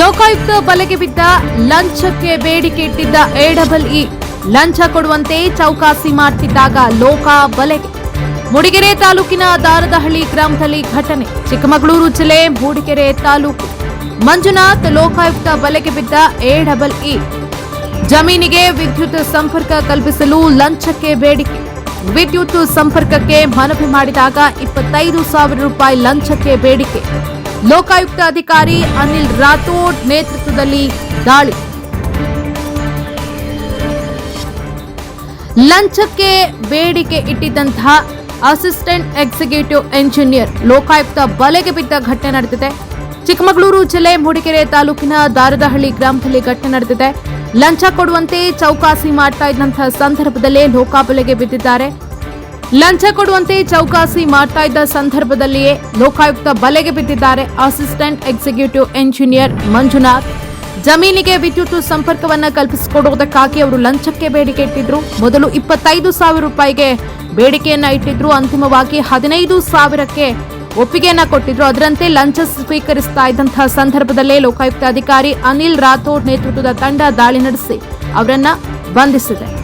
ಲೋಕಾಯುಕ್ತ ಬಲೆಗೆ ಬಿದ್ದ ಲಂಚಕ್ಕೆ ಬೇಡಿಕೆ ಇಟ್ಟಿದ್ದ ಎ ಡಬಲ್ ಇ. ಲಂಚ ಕೊಡುವಂತೆ ಚೌಕಾಸಿ ಮಾಡ್ತಿದ್ದಾಗ ಲೋಕ ಬಲೆಗೆ ಮೂಡಿಗೆರೆ ತಾಲೂಕಿನ ದಾರದಹಳ್ಳಿ ಗ್ರಾಮದಲ್ಲಿ ಘಟನೆ. ಚಿಕ್ಕಮಗಳೂರು ಜಿಲ್ಲೆ ಮೂಡಿಗೆರೆ ತಾಲೂಕು. ಮಂಜುನಾಥ್ ಲೋಕಾಯುಕ್ತ ಬಲೆಗೆ ಬಿದ್ದ ಎ ಡಬಲ್ ಇ. ಜಮೀನಿಗೆ ವಿದ್ಯುತ್ ಸಂಪರ್ಕ ಕಲ್ಪಿಸಲು ಲಂಚಕ್ಕೆ ಬೇಡಿಕೆ. ವಿದ್ಯುತ್ ಸಂಪರ್ಕಕ್ಕೆ ಮನವಿ ಮಾಡಿದಾಗ ಇಪ್ಪತ್ತೈದು ಸಾವಿರ ರೂಪಾಯಿ ಲಂಚಕ್ಕೆ ಬೇಡಿಕೆ. ಲೋಕಾಯುಕ್ತ ಅಧಿಕಾರಿ ಅನಿಲ್ ರಾಥೋಡ್ ನೇತೃತ್ವದಲ್ಲಿ ದಾಳಿ. ಲಂಚಕ್ಕೆ ಬೇಡಿಕೆ ಇಟ್ಟಿದ್ದಂತಹ ಅಸಿಸ್ಟೆಂಟ್ ಎಕ್ಸಿಕ್ಯೂಟಿವ್ ಎಂಜಿನಿಯರ್ ಲೋಕಾಯುಕ್ತ ಬಲೆಗೆ ಬಿದ್ದ ಘಟನೆ ನಡೆದಿದೆ. ಚಿಕ್ಕಮಗಳೂರು ಜಿಲ್ಲೆ ಮೂಡಿಗೆರೆ ತಾಲೂಕಿನ ದಾರದಹಳ್ಳಿ ಗ್ರಾಮದಲ್ಲಿ ಘಟನೆ ನಡೆದಿದೆ. ಲಂಚ ಕೊಡುವಂತೆ ಚೌಕಾಸಿ ಮಾಡ್ತಾ ಇದ್ದಂತಹ ಸಂದರ್ಭದಲ್ಲೇ ಲೋಕಾಬಲೆಗೆ ಬಿದ್ದಿದ್ದಾರೆ. ಲಂಚ ಕೊಡುವಂತೆ ಚೌಕಾಸಿ ಮಾಡ್ತಾ ಇದ್ದ ಸಂದರ್ಭದಲ್ಲಿಯೇ ಲೋಕಾಯುಕ್ತ ಬಲೆಗೆ ಬಿದ್ದಿದ್ದಾರೆ ಅಸಿಸ್ಟೆಂಟ್ ಎಕ್ಸಿಕ್ಯೂಟಿವ್ ಎಂಜಿನಿಯರ್ ಮಂಜುನಾಥ್. ಜಮೀನಿಗೆ ವಿದ್ಯುತ್ ಸಂಪರ್ಕವನ್ನು ಕಲ್ಪಿಸಿಕೊಡುವುದಕ್ಕಾಗಿ ಅವರು ಲಂಚಕ್ಕೆ ಬೇಡಿಕೆ ಇಟ್ಟಿದ್ರು. ಮೊದಲು ಇಪ್ಪತ್ತೈದು ಸಾವಿರ ರೂಪಾಯಿಗೆ ಬೇಡಿಕೆಯನ್ನ ಇಟ್ಟಿದ್ರು. ಅಂತಿಮವಾಗಿ ಹದಿನೈದು ಸಾವಿರಕ್ಕೆ ಒಪ್ಪಿಗೆಯನ್ನ ಕೊಟ್ಟಿದ್ರು. ಅದರಂತೆ ಲಂಚ ಸ್ವೀಕರಿಸ್ತಾ ಇದ್ದಂತಹ ಸಂದರ್ಭದಲ್ಲೇ ಲೋಕಾಯುಕ್ತ ಅಧಿಕಾರಿ ಅನಿಲ್ ರಾಥೋಡ್ ನೇತೃತ್ವದ ತಂಡ ದಾಳಿ ನಡೆಸಿ ಅವರನ್ನ ಬಂಧಿಸಿದೆ.